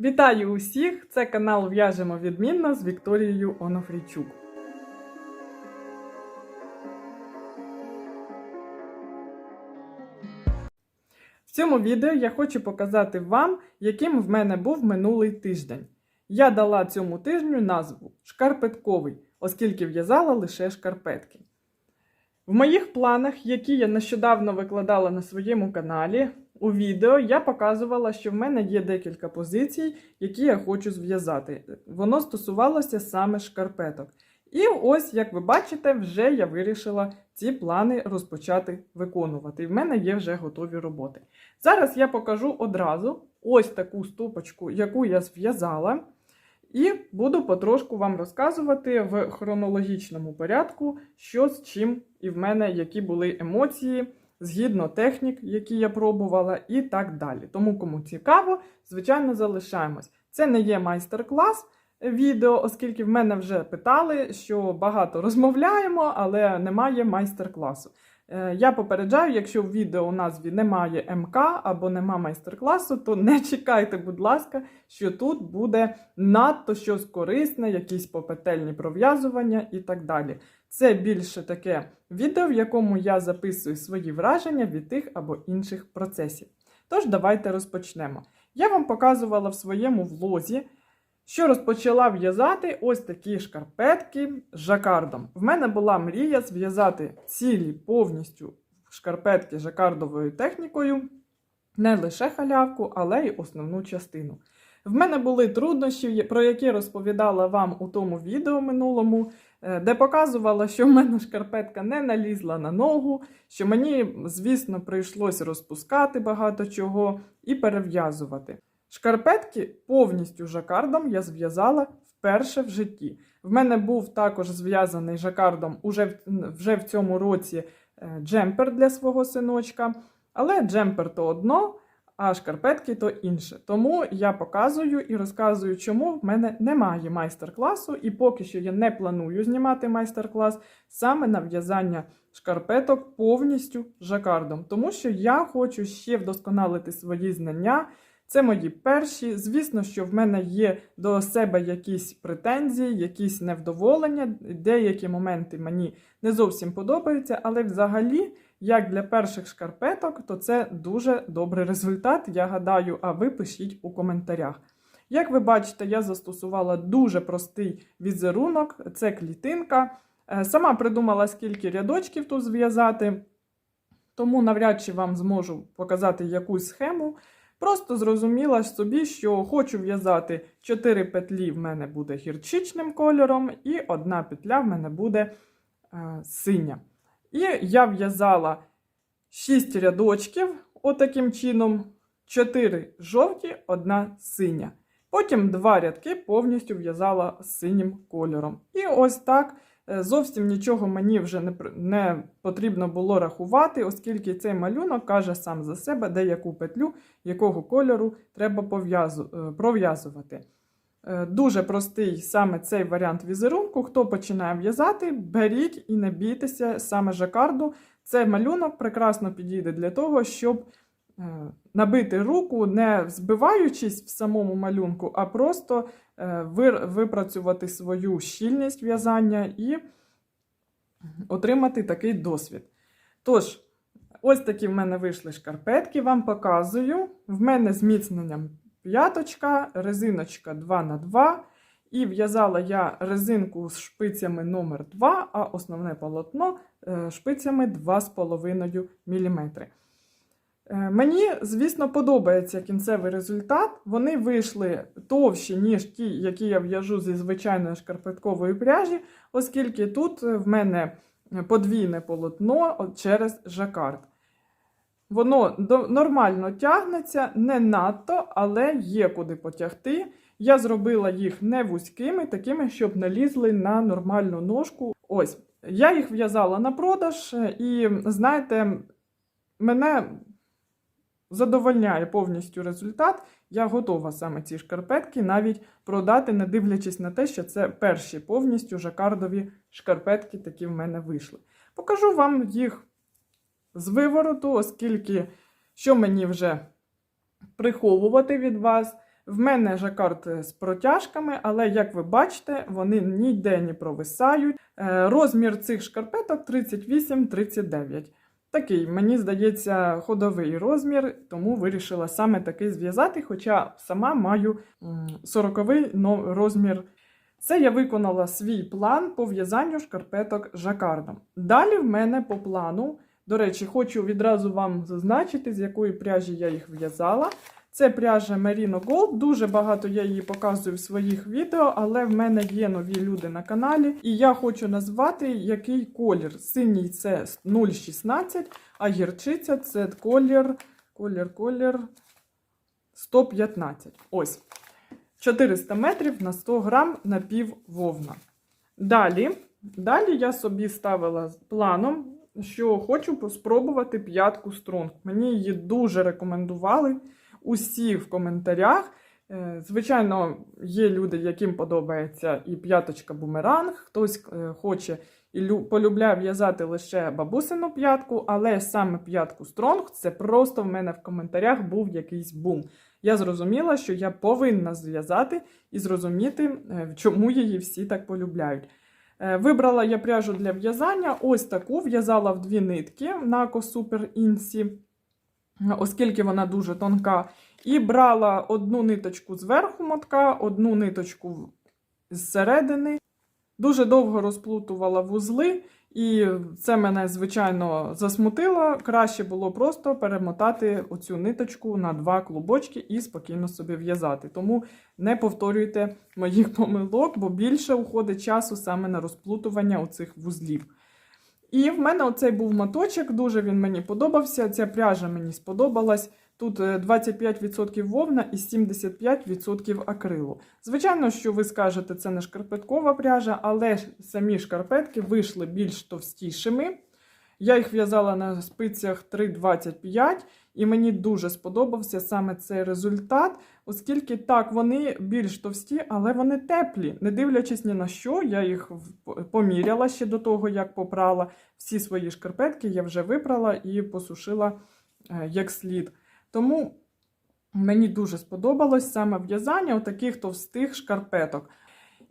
Вітаю усіх! Це канал В'яжемо відмінно з Вікторією Онофрійчук. В цьому відео я хочу показати вам, яким в мене був минулий тиждень. Я дала цьому тижню назву шкарпетковий, оскільки в'язала лише шкарпетки. В моїх планах, які я нещодавно викладала на своєму каналі, у відео я показувала, що в мене є декілька позицій, які я хочу зв'язати. Воно стосувалося саме шкарпеток. І ось, як ви бачите, вже я вирішила ці плани розпочати виконувати. І в мене є вже готові роботи. Зараз я покажу одразу ось таку ступочку, яку я зв'язала. І буду потрошку вам розказувати в хронологічному порядку, що з чим і в мене які були емоції, згідно технік, які я пробувала, і так далі. Тому, кому цікаво, звичайно, залишаємось. Це не є майстер-клас відео, оскільки в мене вже питали, що багато розмовляємо, але немає майстер-класу. Е, Я попереджаю, якщо в відео у назві немає МК або нема майстер-класу, то не чекайте, будь ласка, що тут буде надто щось корисне, якісь попетельні пров'язування і так далі. Це більше таке відео, в якому я записую свої враження від тих або інших процесів. Тож, давайте розпочнемо. Я вам показувала в своєму влозі, що розпочала в'язати ось такі шкарпетки з жакардом. В мене була мрія зв'язати цілі повністю шкарпетки жакардовою технікою, не лише халявку, але й основну частину. В мене були труднощі, про які розповідала вам у тому відео минулому, де показувала, що в мене шкарпетка не налізла на ногу, що мені, звісно, прийшлося розпускати багато чого і перев'язувати. Шкарпетки повністю жакардом я зв'язала вперше в житті. В мене був також зв'язаний жакардом уже вже в цьому році е, джемпер для свого синочка, але джемпер то одно, а шкарпетки то інше. Тому я показую і розказую, чому в мене немає майстер-класу, і поки що я не планую знімати майстер-клас саме на в'язання шкарпеток повністю жакардом, тому що я хочу ще вдосконалити свої знання. Це мої перші. Звісно, що в мене є до себе якісь претензії, якісь невдоволення. Деякі моменти мені не зовсім подобаються, але взагалі, як для перших шкарпеток, то це дуже добрий результат. Я гадаю, а ви пишіть у коментарях. Як ви бачите, я застосувала дуже простий візерунок, це клітинка. Е, Сама придумала, скільки рядочків тут зв'язати, тому навряд чи вам зможу показати якусь схему. Просто зрозуміла собі, що хочу в'язати 4 петлі в мене буде гірчичним кольором, і одна петля в мене буде е, синя. І я в'язала 6 рядочків, отаким чином, 4 жовті, одна синя. Потім два рядки повністю в'язала синім кольором. І ось так. е, Зовсім нічого мені вже не, не потрібно було рахувати, оскільки цей малюнок каже сам за себе, де яку петлю якого кольору треба е, пров'язувати. Е, Дуже простий саме цей варіант візерунку. Хто починає в'язати, беріть і не бійтеся саме жакарду. Цей малюнок прекрасно підійде для того, щоб е, набити руку, не збиваючись в самому малюнку, а просто е, випрацювати свою щільність в'язання і отримати такий досвід. Тож, Ось такі в мене вийшли шкарпетки, вам показую. В мене зміцненням п'яточка, резиночка 2х2. І в'язала я резинку з шпицями номер 2 а основне полотно е, шпицями 2,5 мм. Е, Мені, звісно, подобається кінцевий результат. Вони вийшли товщі, ніж ті, які я в'яжу зі звичайної шкарпеткової пряжі, оскільки тут е, в мене подвійне полотно через жакард. Воно нормально тягнеться, не надто, але є куди потягти. Я зробила їх не вузькими, такими, щоб налізли на нормальну ножку. Ось, я їх в'язала на продаж, е, і знаєте, мене задовольняє повністю результат. Я готова саме ці шкарпетки навіть продати, не дивлячись на те, що це перші повністю жакардові шкарпетки, такі в мене вийшли. Покажу вам їх з вивороту, оскільки що мені вже приховувати від вас. В мене жакард з протяжками, але як ви бачите, вони ніде не провисають. Е, Розмір цих шкарпеток 38-39. Такий, мені здається, ходовий розмір, тому вирішила саме такий зв'язати, хоча сама маю 40-й розмір. Це я виконала свій план по в'язанню шкарпеток жакардом. Далі в мене по плану, до речі, хочу відразу вам зазначити, з якої пряжі я їх в'язала. Це пряжа Merino Gold. Дуже багато я її показую в своїх відео, але в мене є нові люди на каналі. І я хочу назвати, який колір. Синій це 0,16, а гірчиця це колір, колір, колір 115. Ось. 400 метрів на 100 грам напіввовна. Далі, далі я собі ставила планом, що хочу спробувати п'ятку Стронг. Мені її дуже рекомендували усі в коментарях. Е, Звичайно, є люди, яким подобається і п'яточка бумеранг, хтось е, хоче і полюбляє в'язати лише бабусину п'ятку, але саме п'ятку Стронг це просто в мене в коментарях був якийсь бум. Я зрозуміла, що я повинна зв'язати і зрозуміти, е, чому її всі так полюбляють. Е, Вибрала я пряжу для в'язання, ось таку в'язала в дві нитки на Super Інсі, оскільки вона дуже тонка. І брала одну ниточку зверху мотка, одну ниточку зсередини. Дуже довго розплутувала вузли, і це мене, звичайно, засмутило. Краще було просто перемотати оцю ниточку на два клубочки і спокійно собі в'язати. Тому не повторюйте моїх помилок, бо більше уходить часу саме на розплутування оцих вузлів. І в мене оцей був моточок, дуже він мені подобався. Ця пряжа мені сподобалась. Тут е, 25% вовна і 75% акрилу. Звичайно, що ви скажете, це не шкарпеткова пряжа, але самі шкарпетки вийшли більш товстішими. Я їх в'язала на спицях 3,25, і мені дуже сподобався саме цей результат, оскільки так, вони більш товсті, але вони теплі. Не дивлячись ні на що, я їх поміряла ще до того, як попрала. Всі свої шкарпетки я вже випрала і посушила е, як слід. Тому мені дуже сподобалось саме в'язання таких товстих шкарпеток.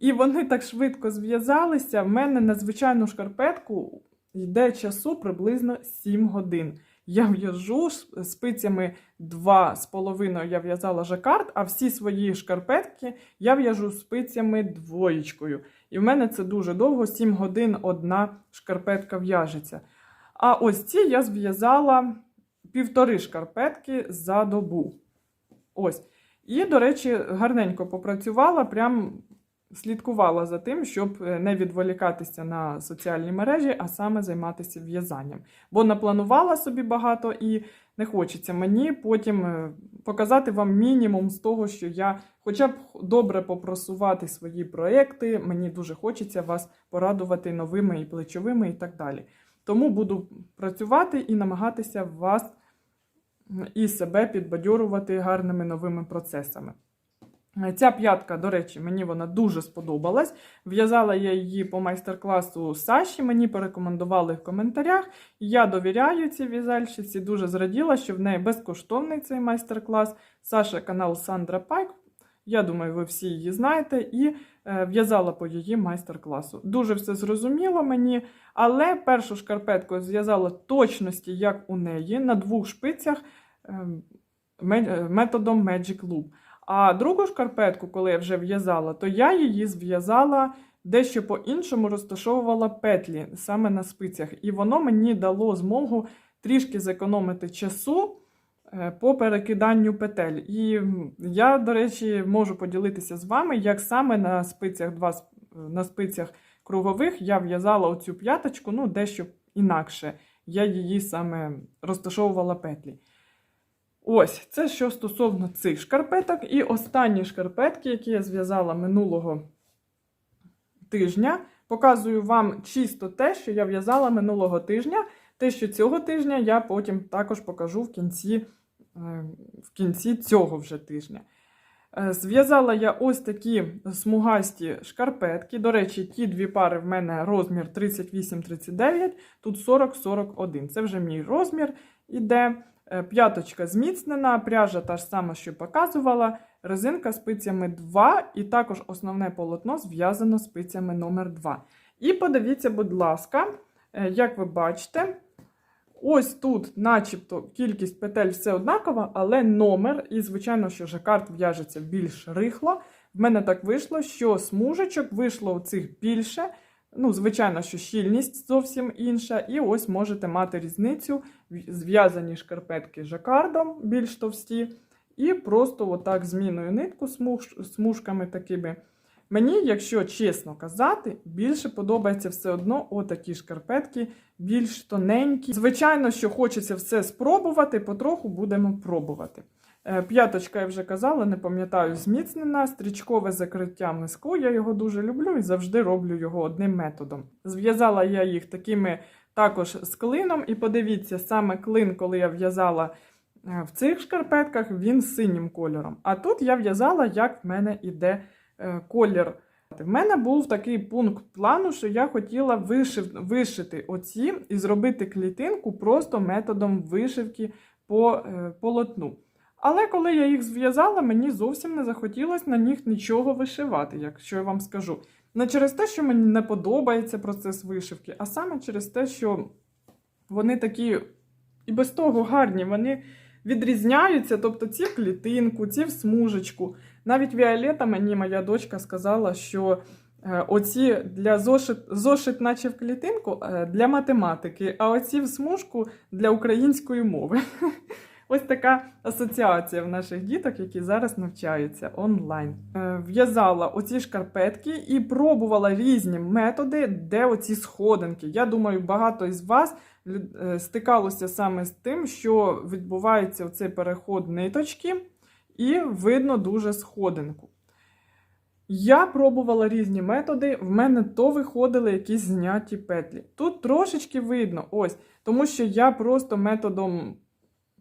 І вони так швидко зв'язалися. В мене на звичайну шкарпетку йде часу приблизно 7 годин. Я в'яжу спицями 2,5 я в'язала жакард, а всі свої шкарпетки я в'яжу спицями двоєчкою. І в мене це дуже довго, 7 годин одна шкарпетка в'яжеться. А ось ці я зв'язала півтори шкарпетки за добу. Ось. І, до речі, гарненько попрацювала, прям слідкувала за тим, щоб е, не відволікатися на соціальні мережі, а саме займатися в'язанням. Бо напланувала собі багато і не хочеться мені потім е, показати вам мінімум з того, що я хоча б добре попросувати свої проекти. Мені дуже хочеться вас порадувати новими і плечовими і так далі. Тому буду працювати і намагатися вас і себе підбадьорувати гарними новими процесами. Ця п'ятка, до речі, мені вона дуже сподобалась. В'язала я її по майстер-класу Саші, мені порекомендували в коментарях. Я довіряю цій в'язальщиці, дуже зраділа, що в неї безкоштовний цей майстер-клас. Саша канал Сандра Пайк. Я думаю, ви всі її знаєте, і е, в'язала по її майстер-класу. Дуже все зрозуміло мені, але першу шкарпетку зв'язала точності, як у неї, на двох шпицях методом Magic Loop. А другу шкарпетку, коли я вже в'язала, то я її зв'язала дещо по-іншому, розташовувала петлі саме на спицях. І воно мені дало змогу трішки зекономити часу е, по перекиданню петель. І я, до речі, можу поділитися з вами, як саме на спицях, два, на спицях кругових я в'язала оцю п'яточку, ну, дещо інакше. Я її саме розташовувала петлі. Ось, це що стосовно цих шкарпеток. І останні шкарпетки, які я зв'язала минулого тижня, показую вам чисто те, що я в'язала минулого тижня. Те, що цього тижня я потім також покажу в кінці, е, в кінці цього вже тижня. Е, Зв'язала я ось такі смугасті шкарпетки. До речі, ті дві пари в мене розмір 38-39, тут 40-41. Це вже мій розмір іде. Е, П'яточка зміцнена, пряжа та ж сама, що показувала. резинка спицями 2, і також основне полотно зв'язано спицями номер 2. І подивіться, будь ласка, е, як ви бачите, ось тут, начебто, кількість петель все однакова, але номер, і, звичайно, що жакард в'яжеться більш рихло. В мене так вийшло, що смужечок вийшло цих більше. Ну, звичайно, що щільність зовсім інша. І ось можете мати різницю. Зв'язані шкарпетки жакардом більш товсті. І просто отак зміною нитку смуж, смужками такими. Мені, якщо чесно казати, більше подобається все одно отакі шкарпетки, більш тоненькі. Звичайно, що хочеться все спробувати, потроху будемо пробувати. Е, П'яточка, я вже казала, не пам'ятаю, зміцнена, стрічкове закриття миску. Я його дуже люблю і завжди роблю його одним методом. Зв'язала я їх такими також з клином, і подивіться, саме клин, коли я в'язала е, в цих шкарпетках, він синім кольором. А тут я в'язала, як в мене іде е, колір. В мене був такий пункт плану, що я хотіла вишив, вишити оці і зробити клітинку просто методом вишивки по полотну. Але коли я їх зв'язала, мені зовсім не захотілося на них нічого вишивати, якщо я вам скажу. Не через те, що мені не подобається процес вишивки, а саме через те, що вони такі і без того гарні, вони відрізняються, тобто ці в клітинку, ці в смужечку. Навіть Віолета мені моя дочка сказала, що е, оці для зошит, зошит, наче в клітинку, е, для математики, а оці в смужку для української мови. Ось така асоціація в наших діток, які зараз навчаються онлайн. Е, В'язала оці шкарпетки і пробувала різні методи, де оці сходинки. Я думаю, багато із вас е, стикалося саме з тим, що відбувається оцей переход ниточки, і видно дуже сходинку. Я пробувала різні методи, в мене то виходили якісь зняті петлі. Тут трошечки видно, ось, тому що я просто методом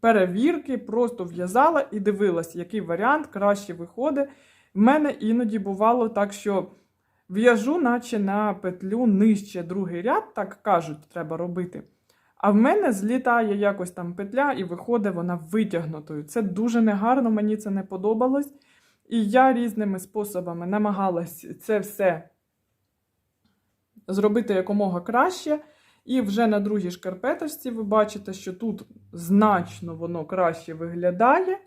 перевірки просто в'язала і дивилась, який варіант краще виходить. В мене іноді бувало так, що в'яжу, наче на петлю нижче другий ряд, так кажуть, треба робити. А в мене злітає якось там петля і виходить вона витягнутою. Це дуже негарно, мені це не подобалось. І я різними способами намагалась це все зробити якомога краще. І вже на другій шкарпеточці ви бачите, що тут значно воно краще виглядає.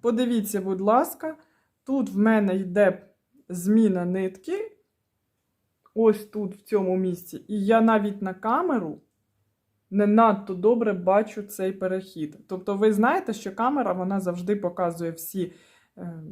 Подивіться, будь ласка, тут в мене йде зміна нитки. Ось тут, в цьому місці. І я навіть на камеру не надто добре бачу цей перехід. Тобто, ви знаєте, що камера вона завжди показує всі е,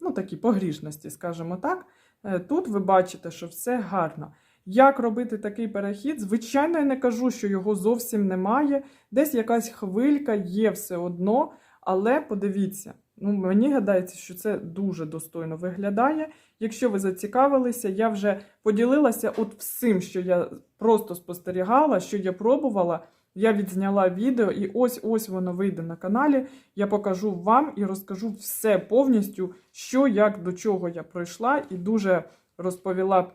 ну, такі погрішності, скажімо так. Е, Тут ви бачите, що все гарно. Як робити такий перехід? Звичайно, я не кажу, що його зовсім немає. Десь якась хвилька є все одно, але подивіться, ну, мені гадається, що це дуже достойно виглядає. Якщо ви зацікавилися, я вже поділилася от всім, що я просто спостерігала, що я пробувала. Я відзняла відео, і ось ось воно вийде на каналі. Я покажу вам і розкажу все повністю, що, як, до чого я пройшла, і дуже розповіла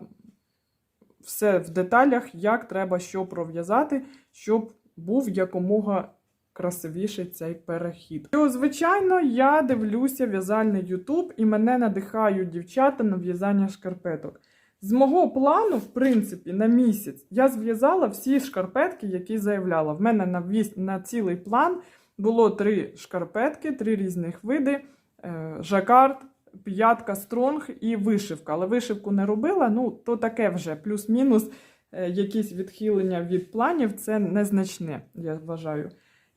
все в деталях, як треба що пров'язати, щоб був якомога красивіший цей перехід. І, звичайно, я дивлюся в'язальний Ютуб і мене надихають дівчата на в'язання шкарпеток. З мого плану, в принципі, на місяць я зв'язала всі шкарпетки, які заявляла. В мене на, віс... на цілий план було три шкарпетки, три різних види: е, жакард, п'ятка стронг і вишивка. Але вишивку не робила, ну то таке вже плюс-мінус е, якісь відхилення від планів, це незначне, я вважаю.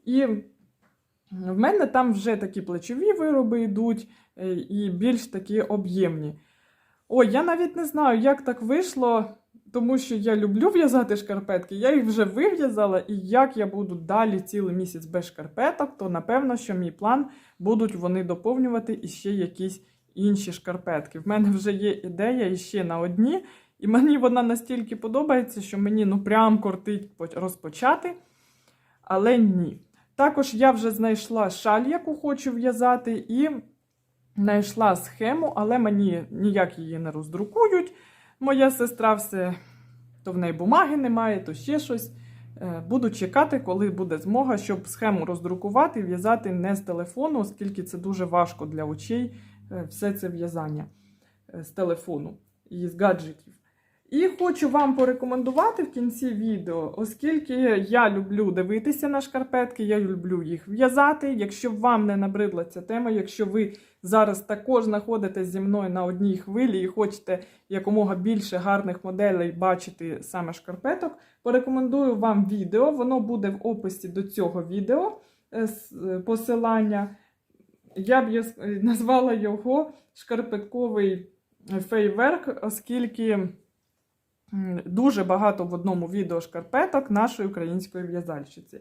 І в мене там вже такі плечові вироби йдуть, е, і більш такі об'ємні. Ой, я навіть не знаю, як так вийшло, тому що я люблю в'язати шкарпетки. Я їх вже вив'язала, і як я буду далі цілий місяць без шкарпеток, то напевно, що мій план будуть вони доповнювати іще якісь інші шкарпетки. В мене вже є ідея іще на одні, і мені вона настільки подобається, що мені ну прям кортить розпочати. Але ні. Також я вже знайшла шаль, яку хочу в'язати, і знайшла схему, але мені ніяк її не роздрукують. Моя сестра все, то в неї бумаги немає, то ще щось. Е, Буду чекати, коли буде змога, щоб схему роздрукувати і в'язати не з телефону, оскільки це дуже важко для очей все це в'язання е, з телефону і з гаджетів. І хочу вам порекомендувати в кінці відео, оскільки я люблю дивитися на шкарпетки, я люблю їх в'язати. Якщо вам не набридла ця тема, якщо ви зараз також знаходитесь зі мною на одній хвилі і хочете якомога більше гарних моделей бачити саме шкарпеток, порекомендую вам відео. Воно буде в описі до цього відео е, е, посилання. Я б е, назвала його шкарпетковий фейверк, оскільки дуже багато в одному відео шкарпеток нашої української в'язальщиці.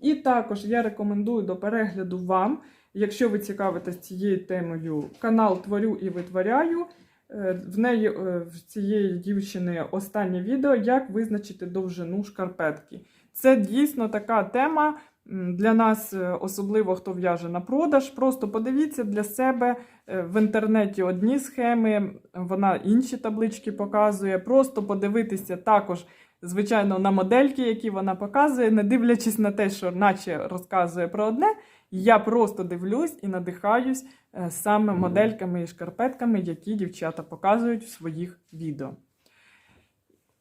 І також я рекомендую до перегляду вам, якщо ви цікавитесь цією темою, канал Творю і витворяю. Е, В неї е, в цієї дівчини останнє відео, як визначити довжину шкарпетки. Це дійсно така тема для нас, е, особливо хто в'яже на продаж. Просто подивіться для себе е, в інтернеті одні схеми, вона інші таблички показує. Просто подивитися також, звичайно, на модельки, які вона показує, не дивлячись на те, що наче розказує про одне. Я просто дивлюсь і надихаюсь е, саме модельками і шкарпетками, які дівчата показують в своїх відео.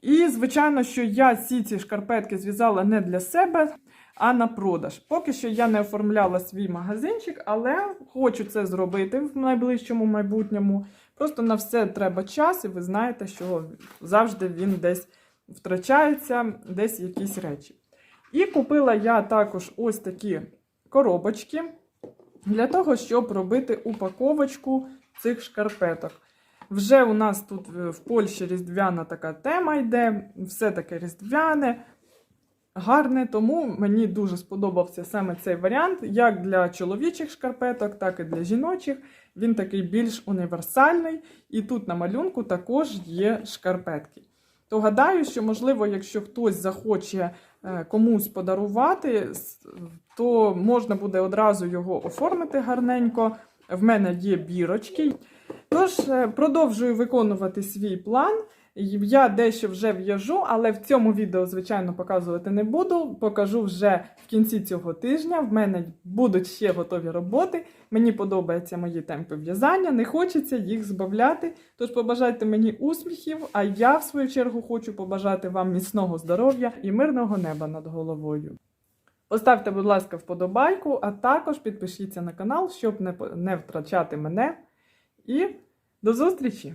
І, звичайно, що я всі ці шкарпетки зв'язала не для себе, а на продаж. Поки що я не оформляла свій магазинчик, але хочу це зробити в найближчому майбутньому. Просто на все треба час, і ви знаєте, що завжди він десь втрачається, десь якісь речі. І купила я також ось такі коробочки для того, щоб робити упаковочку цих шкарпеток. Вже у нас тут в Польщі різдвяна така тема йде, все таке різдвяне, гарне, тому мені дуже сподобався саме цей варіант, як для чоловічих шкарпеток, так і для жіночих. Він такий більш універсальний, і тут на малюнку також є шкарпетки. То гадаю, що, можливо, якщо хтось захоче е, комусь подарувати, то можна буде одразу його оформити гарненько. В мене є бірочки. Тож е, продовжую виконувати свій план. Я дещо вже в'яжу, але в цьому відео, звичайно, показувати не буду. Покажу вже в кінці цього тижня. В мене будуть ще готові роботи. Мені подобаються мої темпи в'язання, не хочеться їх збавляти. Тож побажайте мені успіхів, а я, в свою чергу, хочу побажати вам міцного здоров'я і мирного неба над головою. Поставте, будь ласка, вподобайку, а також підпишіться на канал, щоб не втрачати мене. І до зустрічі!